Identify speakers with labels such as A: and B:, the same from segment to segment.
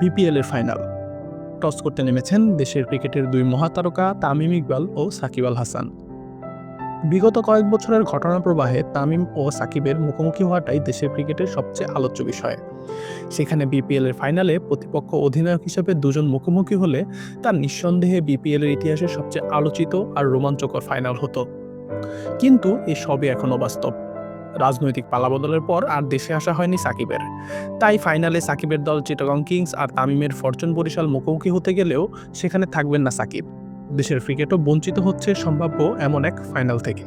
A: BPL এর final. Toss করতে নেমেছেন দেশের ক্রিকেটের দুই মহাতারকা তামিম ইকবাল ও সাকিব আল হাসান। বিগত কয়েক বছরের ঘটনা প্রবাহে তামিম ও সাকিবের মুখোমুখি হওয়াটাই দেশের ক্রিকেটের সবচেয়ে আলোচ্য বিষয়। সেখানে বিপিএল এর ফাইনালে প্রতিপক্ষ অধিনায়ক হিসেবে দুজন মুখোমুখি হলে তা নিঃসন্দেহে বিপিএল এর ইতিহাসে সবচেয়ে আলোচিত আর রোমাঞ্চকর ফাইনাল হতো। কিন্তু এ সবই এখনও বাস্তব। রাজনৈতিক পালাবদলের পর আর দেশে আসা হয়নি সাকিবের। তাই ফাইনালে সাকিবের দল চিটাগং কিংস আর তামিমের ফরচুন বরিশাল মুখোমুখি হতে গেলেও সেখানে থাকবেন না সাকিব। দেশের ক্রিকেটও বঞ্চিত হচ্ছে সম্ভাব্য এমন এক ফাইনাল থেকে।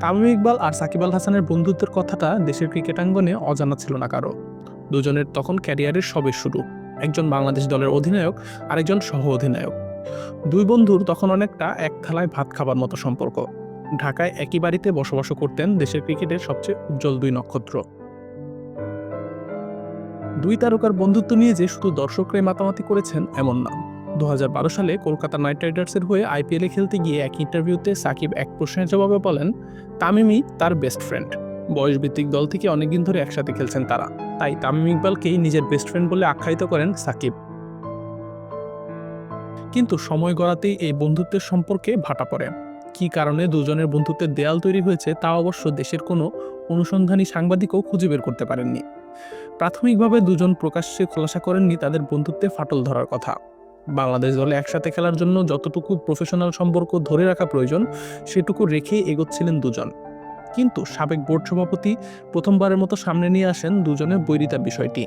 A: তামিম ইকবাল আর সাকিব আল হাসানের বন্ধুত্বের কথাটা দেশের ক্রিকেটাঙ্গনে অজানা ছিল না কারও। দুজনের তখন ক্যারিয়ারের সবে শুরু। একজন বাংলাদেশ দলের অধিনায়ক, আরেকজন সহ অধিনায়ক দুই বন্ধুর তখন অনেকটা এক থালায় ভাত খাবার মতো সম্পর্ক। ঢাকায় একই বাড়িতে বসবাস করতেন দেশের ক্রিকেটের সবচেয়ে উজ্জ্বল দুই নক্ষত্র। দুই তারকার বন্ধুত্ব নিয়ে যে শুধু দর্শকরাই মাতামাতি করেছেন এমন না। দু হাজার বারো সালে কলকাতা নাইট রাইডার্সের হয়ে আইপিএলে খেলতে গিয়ে এক ইন্টারভিউতে সাকিব এক প্রশ্নের জবাবে বলেন তামিমই তার বেস্ট ফ্রেন্ড বয়সভিত্তিক দল থেকে অনেকদিন ধরে একসাথে খেলছেন তারা। তাই তামিম ইকবালকেই নিজের বেস্ট ফ্রেন্ড বলে আখ্যায়িত করেন সাকিব। কিন্তু সময় গড়াতেই এই বন্ধুত্বের সম্পর্কে ভাটা পড়ে। কী কারণে দুজনের বন্ধুত্বের দেয়াল তৈরি হয়েছে তা অবশ্য দেশের কোনো অনুসন্ধানী সাংবাদিকও খুঁজে বের করতে পারেননি। প্রাথমিকভাবে দুজন প্রকাশ্যে খোলাসা করেননি তাদের বন্ধুত্বে ফাটল ধরার কথা। বাংলাদেশ দলে একসাথে খেলার জন্য যতটুকু প্রফেশনাল সম্পর্ক ধরে রাখা প্রয়োজন, সেটুকু রেখেই এগোচ্ছিলেন দুজন। কিন্তু সাবেক বোর্ড সভাপতি প্রথমবারের মতো সামনে নিয়ে আসেন দুজনের বৈরিতা বিষয়টি।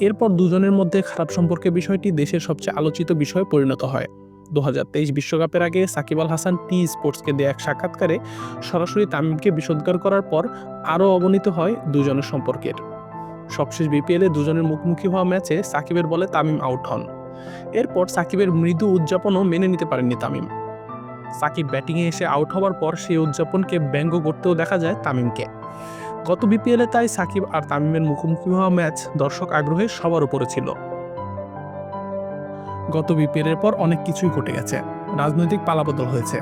A: এরপর দুজনের মধ্যে খারাপ সম্পর্কের বিষয়টি দেশের সবচেয়ে আলোচিত বিষয়ে পরিণত হয়। দু বিশ্বকাপের আগে সাকিব আল হাসান টি স্পোর্টসকে দেয়া এক সাক্ষাৎকারে সরাসরি তামিমকে বিষোদ্গার করার পর আরও অবনীত হয় দুজনের সম্পর্কের। সবশেষ বিপিএলে দুজনের মুখোমুখি হওয়া ম্যাচে সাকিবের বলে তামিম আউট হন। এরপর সাকিবের মৃদু উদযাপনও মেনে নিতে পারেননি তামিম। সাকিব ব্যাটিংয়ে এসে আউট হওয়ার পর সেই উদযাপনকে ব্যঙ্গ করতেও দেখা যায় তামিমকে। গত বিপিএলে তাই সাকিব আর তামিমের মুখোমুখি হওয়া ম্যাচ দর্শক আগ্রহে সবার উপরে ছিল। গত বিপিএলের পর অনেক কিছুই ঘটে গেছে। রাজনৈতিক পালাবদল হয়েছে।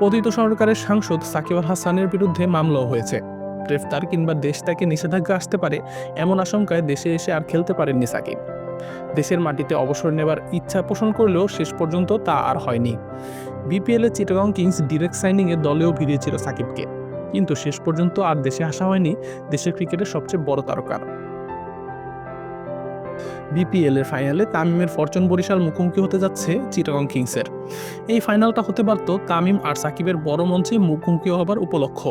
A: পতিত সরকারের সাংসদ সাকিব আল হাসানের বিরুদ্ধে মামলাও হয়েছে। গ্রেফতার কিংবা দেশ থেকে নিষেধাজ্ঞা আসতে পারে এমন আশঙ্কায় দেশে এসে আর খেলতে পারেননি সাকিব। দেশের মাটিতে অবসর নেবার ইচ্ছা পোষণ করলেও শেষ পর্যন্ত তা আর হয়নি। বিপিএলে চিটাগং কিংস ডিরেক্ট সাইনিংয়ে দলেও ভিড়িয়েছিল সাকিবকে। কিন্তু শেষ পর্যন্ত আর দেশে আসা হয়নি দেশের ক্রিকেটের সবচেয়ে বড় তারকার বিপিএল এর ফাইনালে তামিমের ফরচুন বরিশাল মুখোমুখি হতে যাচ্ছে চিটাগং কিংসের। এই ফাইনালটা হতে পারত তামিম আর সাকিবের বড় মঞ্চে মুখোমুখি হবার উপলক্ষ।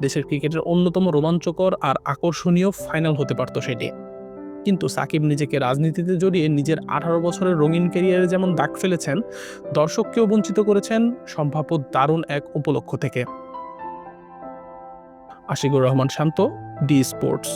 A: দেশের ক্রিকেটের অন্যতম রোমাঞ্চকর আর আকর্ষণীয় ফাইনাল হতে পারত সেটি। কিন্তু সাকিব নিজেকে রাজনীতিতে জড়িয়ে নিজের আঠারো বছরের রঙিন ক্যারিয়ারে যেমন দাগ ফেলেছেন, দর্শককেও বঞ্চিত করেছেন সম্ভাব্য দারুণ এক উপলক্ষ থেকে। Ashikur Rahman Shanto D Sports